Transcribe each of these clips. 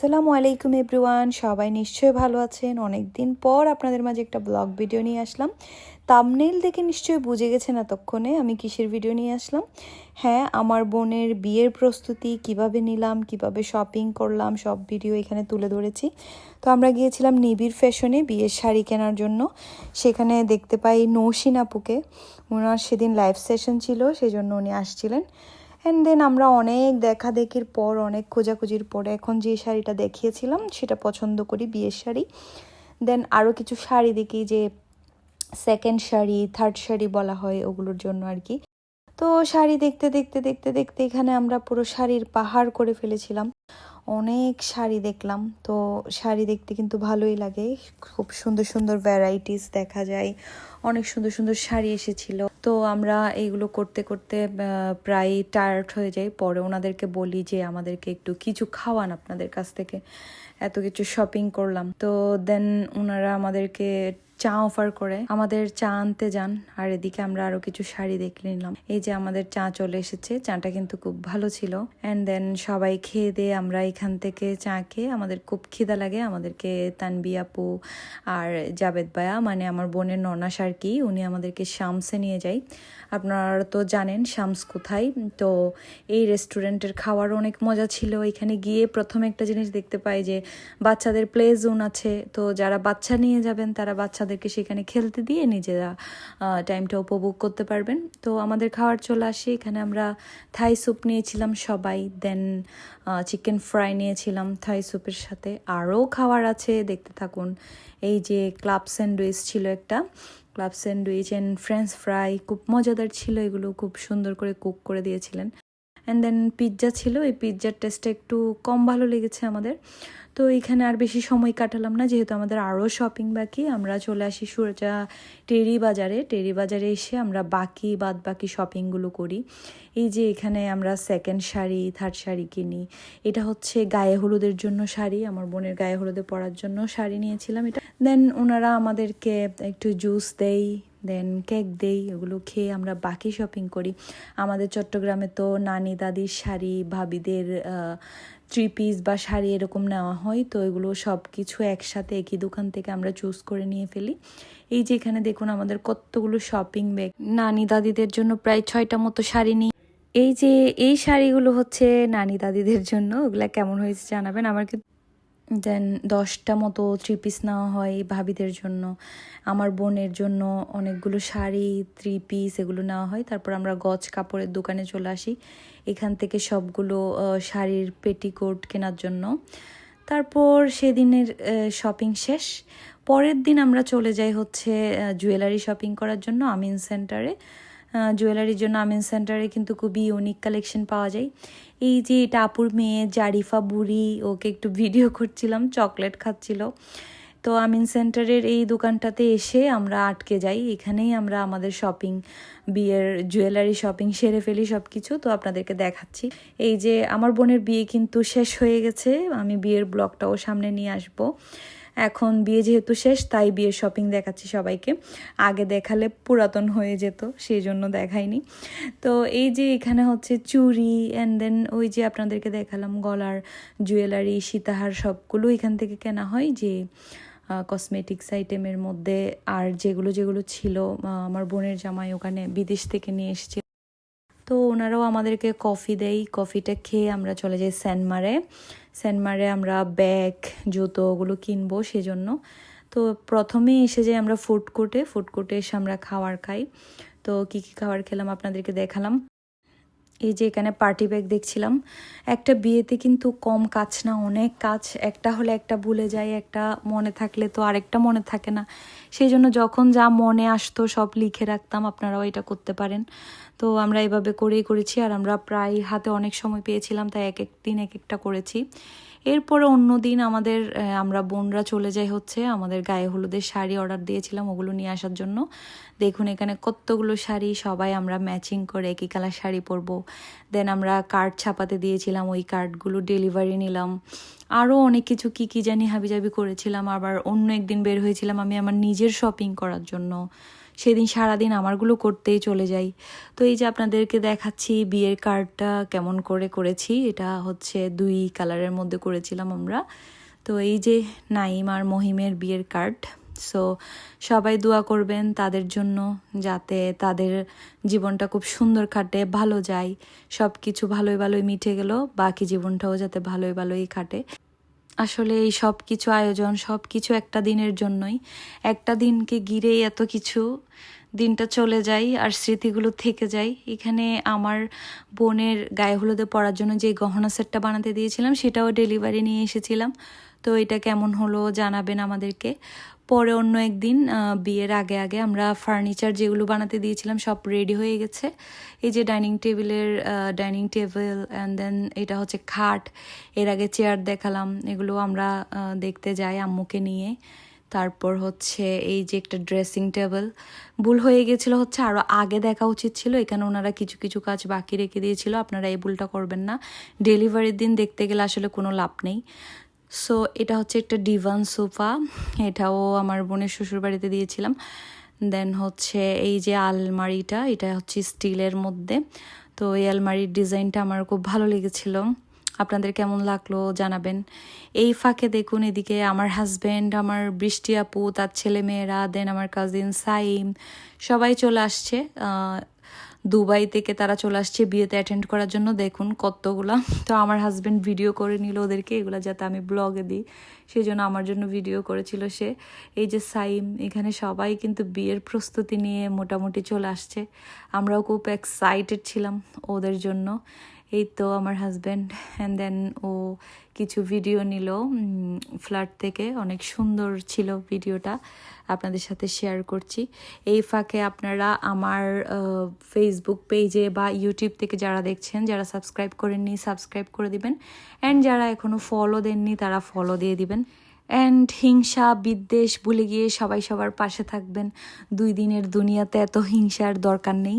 আসসালামু আলাইকুম এভরিওয়ান, সবাই নিশ্চয়ই ভালো আছেন। অনেক দিন পর আপনাদের মাঝে একটা ব্লগ ভিডিও নিয়ে আসলাম। তামনেল দেখে নিশ্চয়ই বুঝে গেছেন এতক্ষণে আমি কিসের ভিডিও নিয়ে আসলাম। হ্যাঁ আমার বোনের বিয়ের প্রস্তুতি, কীভাবে নিলাম, কীভাবে শপিং করলাম, সব ভিডিও এখানে তুলে ধরেছি। তো আমরা গিয়েছিলাম নিবিড় ফ্যাশনে বিয়ের শাড়ি কেনার জন্য। সেখানে দেখতে পাই নৌসিন আপুকে। ওনার সেদিন লাইভ সেশন ছিল সেই জন্য উনি আসছিলেন। অ্যান্ড দেন আমরা অনেক দেখা দেখির পর, অনেক খোঁজাখুঁজির পরে এখন যে শাড়িটা দেখিয়েছিলাম, সেটা পছন্দ করি বিয়ের শাড়ি। দেন আরও কিছু শাড়ি দেখি, যে সেকেন্ড শাড়ি থার্ড শাড়ি বলা হয় ওগুলোর জন্য আর কি। তো শাড়ি দেখতে দেখতে দেখতে দেখতে এখানে আমরা পুরো শাড়ির পাহাড় করে ফেলেছিলাম। অনেক শাড়ি দেখলাম। তো শাড়ি দেখতে কিন্তু ভালোই লাগে। খুব সুন্দর সুন্দর ভ্যারাইটিস দেখা যায়। অনেক সুন্দর সুন্দর শাড়ি এসেছিল। তো আমরা এইগুলো করতে করতে প্রায় টায়ার্ড হয়ে যাই। পরে ওনাদেরকে বলি যে, আমাদেরকে একটু কিছু খাওয়ান আপনাদের কাছ থেকে। এত কিছু শপিং করলাম। তো দেন ওনারা আমাদেরকে চা অফার করে আমাদের চা আনতে যান। আর এদিকে আমরা আরও কিছু শাড়ি দেখে নিলাম। এই যে আমাদের চা চলে এসেছে। চাটা কিন্তু খুব ভালো ছিল। অ্যান্ড দেন সবাই খেয়ে দিয়ে আমরা এখান থেকে চা খেয়ে আমাদের খুব খিদা লাগে। আমাদেরকে তানবি আপু আর জাবেদ বায়া মানে আমার বোনের ননাস আর কি উনি আমাদেরকে শামসে নিয়ে যায়। আপনারা তো জানেন শামস কোথায়। তো এই রেস্টুরেন্টের খাওয়ার অনেক মজা ছিল। এখানে গিয়ে প্রথমে একটা জিনিস দেখতে পাই যে বাচ্চাদের প্লে জোন আছে। তো যারা বাচ্চা নিয়ে যাবেন, তারা বাচ্চাদেরকে সেখানে খেলতে দিয়ে নিজেরা টাইমটা উপভোগ করতে পারবেন। তো আমাদের খাওয়ার চলে আসে। এখানে আমরা থাই স্যুপ নিয়েছিলাম সবাই। দেন চিকেন ফ্রাই নিয়েছিলাম থাই স্যুপের সাথে। আরও খাওয়ার আছে, দেখতে থাকুন। এই যে ক্লাব স্যান্ডউইচ ছিল একটা। Club sandwich and french fry খুব মজাদার ছিল। এগুলো খুব সুন্দর করে কুক করে দিয়েছিলেন। অ্যান্ড দেন পিৎজা ছিল, এই পিৎজার টেস্টটা একটু কম ভালো লেগেছে আমাদের। তো এখানে আর বেশি সময় কাটালাম না, যেহেতু আমাদের আরও শপিং বাকি, আমরা চলে আসি সুরজা টেরি বাজারে। টেরি বাজারে এসে আমরা বাকি বাদ বাকি শপিংগুলো করি। এই যে এখানে আমরা সেকেন্ড শাড়ি থার্ড শাড়ি কিনি। এটা হচ্ছে গায়ে হলুদের জন্য শাড়ি, আমার বোনের গায়ে হলুদে পরার জন্য শাড়ি নিয়েছিলাম এটা। দেন ওনারা আমাদেরকে একটু জুস দেই দেন কেক দেই, ওগুলো খেয়ে আমরা বাকি শপিং করি। আমাদের চট্টগ্রামে তো নানি দাদির শাড়ি, ভাবিদের থ্রি পিস বা শাড়ি এরকম নেওয়া হয়, তো এগুলো সব কিছু একসাথে একই দোকান থেকে আমরা চুজ করে নিয়ে ফেলি। এই যে এখানে দেখুন আমাদের কতগুলো শপিং ব্যাগ নানি, দাদিদের জন্য প্রায় ছয়টা মতো শাড়ি নিই। এই যে, এই শাড়িগুলো হচ্ছে নানি, দাদিদের জন্য। ওগুলা কেমন হয়েছে জানাবেন? আমার কিন্তু দেন দশটা মতো থ্রি পিস নেওয়া হয় ভাবিদের জন্য। আমার বোনের জন্য অনেকগুলো শাড়ি থ্রি পিস এগুলো নেওয়া হয়। তারপর আমরা গজ কাপড়ের দোকানে চলে আসি। এখান থেকে সবগুলো শাড়ির পেটিকোট কেনার জন্য। তারপর সেদিনের শপিং শেষ। পরের দিন আমরা চলে যাই হচ্ছে জুয়েলারি শপিং করার জন্য আমিন সেন্টারে জুয়েলারির জন্য আমিন সেন্টারে কিন্তু খুবই ইউনিক কালেকশন পাওয়া যায়। এই যে এটা আপুর মেয়ে, জারিফা বুড়ি, ওকে একটু ভিডিও করছিলাম চকলেট খাচ্ছিল। তো আমিন সেন্টারের এই দোকানটাতে এসে আমরা আটকে যাই। এখানেই আমরা আমাদের শপিং বিয়ের জুয়েলারি শপিং সেরে ফেলি সব কিছু তো আপনাদেরকে দেখাচ্ছি। এই যে আমার বোনের বিয়ে কিন্তু শেষ হয়ে গেছে। আমি বিয়ের ব্লগটাও সামনে নিয়ে আসব। এখন বিয়ে যেহেতু শেষ, তাই বিয়ের শপিং দেখাচ্ছি সবাইকে। আগে দেখালে পুরাতন হয়ে যেত সেই জন্য দেখাইনি। তো এই যে এখানে হচ্ছে চুরি অ্যান্ড দেন ওই যে আপনাদেরকে দেখালাম গলার জুয়েলারি সীতাহার সবগুলো এখান থেকে কেনা হয় যে কসমেটিক্স আইটেমের মধ্যে। আর যেগুলো যেগুলো ছিল আমার বোনের জামাই ওখানে বিদেশ থেকে নিয়ে এসেছে। ওনারাও আমাদেরকে কফি দেয়। কফিটা খেয়ে আমরা চলে যাই স্যানমারে স্যানমারে আমরা ব্যাগ জুতো ওগুলো কিনবো সেজন্য। তো প্রথমে এসে যাই আমরা ফুড কোর্টে ফুড কোর্টে এসে আমরা খাবার খাই। তো কী কী খাবার খেলাম আপনাদেরকে দেখালাম। এই যে এখানে পার্টি ব্যাগ দেখছিলাম। একটা বিয়েতে কিন্তু কম কাজ না, অনেক কাজ। একটা হলে একটা ভুলে যায় একটা মনে থাকলে তো আরেকটা মনে থাকে না। সেই জন্য যখন যা মনে আসতো সব লিখে রাখতাম। আপনারাও এটা করতে পারেন। তো আমরা এভাবে করেই করেছি আর আমরা প্রায় হাতে অনেক সময় পেয়েছিলাম, তাই এক এক দিন এক একটা করেছি। এরপরে অন্য দিন আমাদের আমরা বোনরা চলে যাই হচ্ছে, আমাদের গায়ে হলুদের শাড়ি অর্ডার দিয়েছিলাম ওগুলো নিয়ে আসার জন্য। দেখুন এখানে কতগুলো শাড়ি, সবাই আমরা ম্যাচিং করে একই কালার শাড়ি পরবো। দেন আমরা কার্ড ছাপাতে দিয়েছিলাম, ওই কার্ডগুলো ডেলিভারি নিলাম। আরও অনেক কিছু কি কি জানি হাবিজাবি করেছিলাম, আবার অন্য একদিন বের হয়েছিলাম আমি আমার নিজের শপিং করার জন্য। সেদিন সারাদিন আমারগুলো করতেই চলে যাই। তো এই যে আপনাদেরকে দেখাচ্ছি বিয়ের কার্ডটা কেমন করে করেছি, এটা হচ্ছে দুই কালারের মধ্যে করেছিলাম আমরা। তো এই যে নাইম আর মহিমের বিয়ের কার্ড সো সবাই দোয়া করবেন তাদের জন্য যাতে তাদের জীবনটা খুব সুন্দর কাটে, ভালো যায়। সব কিছু ভালোই ভালোই মিটে গেল, বাকি জীবনটাও যাতে ভালোই ভালোই কাটে। আসলে এই সব কিছু আয়োজন সব কিছু একটা দিনের জন্যই। একটা দিনকে ঘিরেই এত কিছু। দিনটা চলে যায় আর স্মৃতিগুলো থেকে যায়। এখানে আমার বোনের গায়ে হলুদে পড়ার জন্য যে গহনা সেটটা বানাতে দিয়েছিলাম, সেটাও ডেলিভারি নিয়ে এসেছিলাম। তো এটা কেমন হলো জানাবেন আমাদেরকে। পরে অন্য একদিন বিয়ের আগে আগে আমরা ফার্নিচার যেগুলো বানাতে দিয়েছিলাম সব রেডি হয়ে গেছে। এই যে ডাইনিং টেবিলের ডাইনিং টেবিল অ্যান্ড দেন এটা হচ্ছে খাট, এর আগে চেয়ার দেখালাম, এগুলো আমরা দেখতে যাই আম্মুকে নিয়ে। তারপর হচ্ছে এই যে একটা ড্রেসিং টেবিল ভুল হয়ে গেছিল হচ্ছে আরও আগে দেখা উচিত ছিল, এখানে ওনারা কিছু কিছু কাজ বাকি রেখে দিয়েছিল, আপনারা এই ভুলটা করবেন না। ডেলিভারির দিন দেখতে গেলে আসলে কোনো লাভ নেই। সো এটা হচ্ছে একটা ডিভান সোফা এটাও আমার বোনের শ্বশুর বাড়িতে দিয়েছিলাম। দেন হচ্ছে এই যে আলমারিটা, এটা হচ্ছে স্টিলের মধ্যে। তো এই আলমারির ডিজাইনটা আমার খুব ভালো লেগেছিল। আপনাদের কেমন লাগল জানাবেন। এই ফাঁকে দেখুন এদিকে আমার হাজব্যান্ড আমার বৃষ্টি আপু, তার ছেলে মেয়েরা দেন আমার কাজিন সাইম, সবাই চলে আসছে। দুবাই থেকে তারা চলে আসছে বিয়েতে অ্যাটেন্ড করার জন্য। দেখুন কতগুলা। তো আমার হাজব্যান্ড ভিডিও করে নিল ওদেরকে, এগুলো যাতে আমি ব্লগে দিই। সেই জন্য আমার জন্য ভিডিও করেছিল সে। এই যে সাইম, এখানে সবাই কিন্তু বিয়ের প্রস্তুতি নিয়ে মোটামুটি চলে আসছে। আমরাও খুব এক্সাইটেড ছিলাম ওদের জন্য। এই তো আমার হাজব্যান্ড অ্যান্ড দেন ও কিছু ভিডিও নিল ফ্ল্যাট থেকে। অনেক সুন্দর ছিল ভিডিওটা আপনাদের সাথে শেয়ার করছি। এই ফাঁকে আপনারা আমার ফেসবুক পেজে বা ইউটিউব থেকে যারা দেখছেন, যারা সাবস্ক্রাইব করেননি সাবস্ক্রাইব করে দিবেন। অ্যান্ড যারা এখনও ফলো দেননি, তারা ফলো দিয়ে দিবেন। অ্যান্ড হিংসা, বিদ্বেষ ভুলে গিয়ে সবাই সবার পাশে থাকবেন। দুই দিনের দুনিয়াতে এত হিংসার দরকার নেই।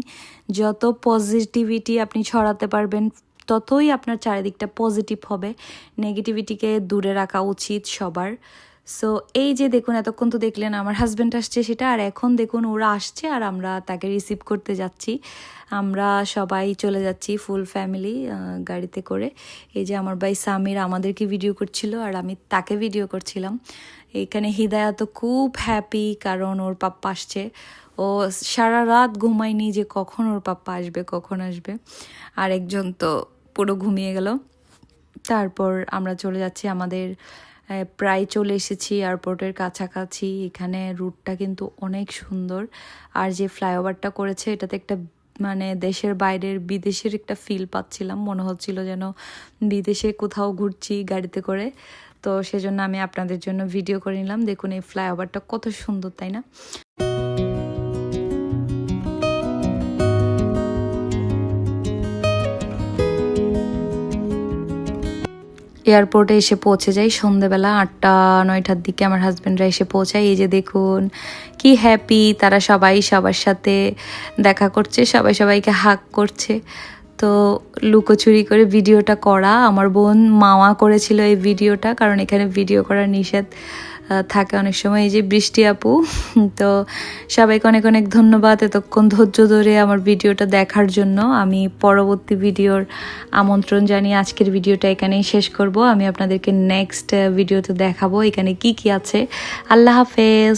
যত পজিটিভিটি আপনি ছড়াতে পারবেন, ততই আপনার চারিদিকটা পজিটিভ হবে। নেগেটিভিটিকে দূরে রাখা উচিত সবার। সো এই যে দেখুন, এতক্ষণ তো দেখলেন আমার হাজব্যান্ড আসছে সেটা, আর এখন দেখুন ওরা আসছে, আর আমরা তাকে রিসিভ করতে যাচ্ছি। আমরা সবাই চলে যাচ্ছি ফুল ফ্যামিলি গাড়িতে করে। এই যে আমার ভাই সামির আমাদেরকে ভিডিও করছিল, আর আমি তাকে ভিডিও করছিলাম। এখানে হৃদয়া তো খুব হ্যাপি কারণ ওর পাপ্পা আসছে। ও সারা রাত ঘুমায়নি যে কখন ওর পাপ্পা আসবে, কখন আসবে। আর একজন তো পুরো ঘুমিয়ে গেল। তারপর আমরা চলে যাচ্ছি আমাদের প্রায় চলে এসেছি এয়ারপোর্টের কাছাকাছি। এখানে রুটটা কিন্তু অনেক সুন্দর। আর যে ফ্লাইওভারটা করেছে, এটাতে একটা মানে দেশের বাইরের, বিদেশের একটা ফিল পাচ্ছিলাম। মনে হচ্ছিল যেন বিদেশে কোথাও ঘুরছি গাড়িতে করে। তো সেজন্য আমি আপনাদের জন্য ভিডিও করে নিলাম। দেখুন এই ফ্লাইওভারটা কত সুন্দর, তাই না? এয়ারপোর্টে এসে পৌঁছে যাই। সন্ধেবেলা আটটা, নয়টার দিকে আমার হাজব্যান্ডরা এসে পৌঁছায়। এই যে দেখুন, কি হ্যাপি তারা সবাই সবার সাথে দেখা করছে, সবাই সবাইকে হাক করছে। তো লুকোচুরি করে ভিডিওটা করা। আমার বোন মামা করেছিল এই ভিডিওটা কারণ এখানে ভিডিও করার নিষেধ থাকে অনেক সময়, এই যে বৃষ্টি আপু, তো সবাইকে অনেক অনেক ধন্যবাদ এতক্ষণ ধৈর্য ধরে আমার ভিডিওটা দেখার জন্য। আমি পরবর্তী ভিডিওর আমন্ত্রণ জানিয়ে আজকের ভিডিওটা এখানেই শেষ করব। আমি আপনাদেরকে নেক্সট ভিডিওতে দেখাবো এখানে কি কি আছে। আল্লাহ হাফেজ।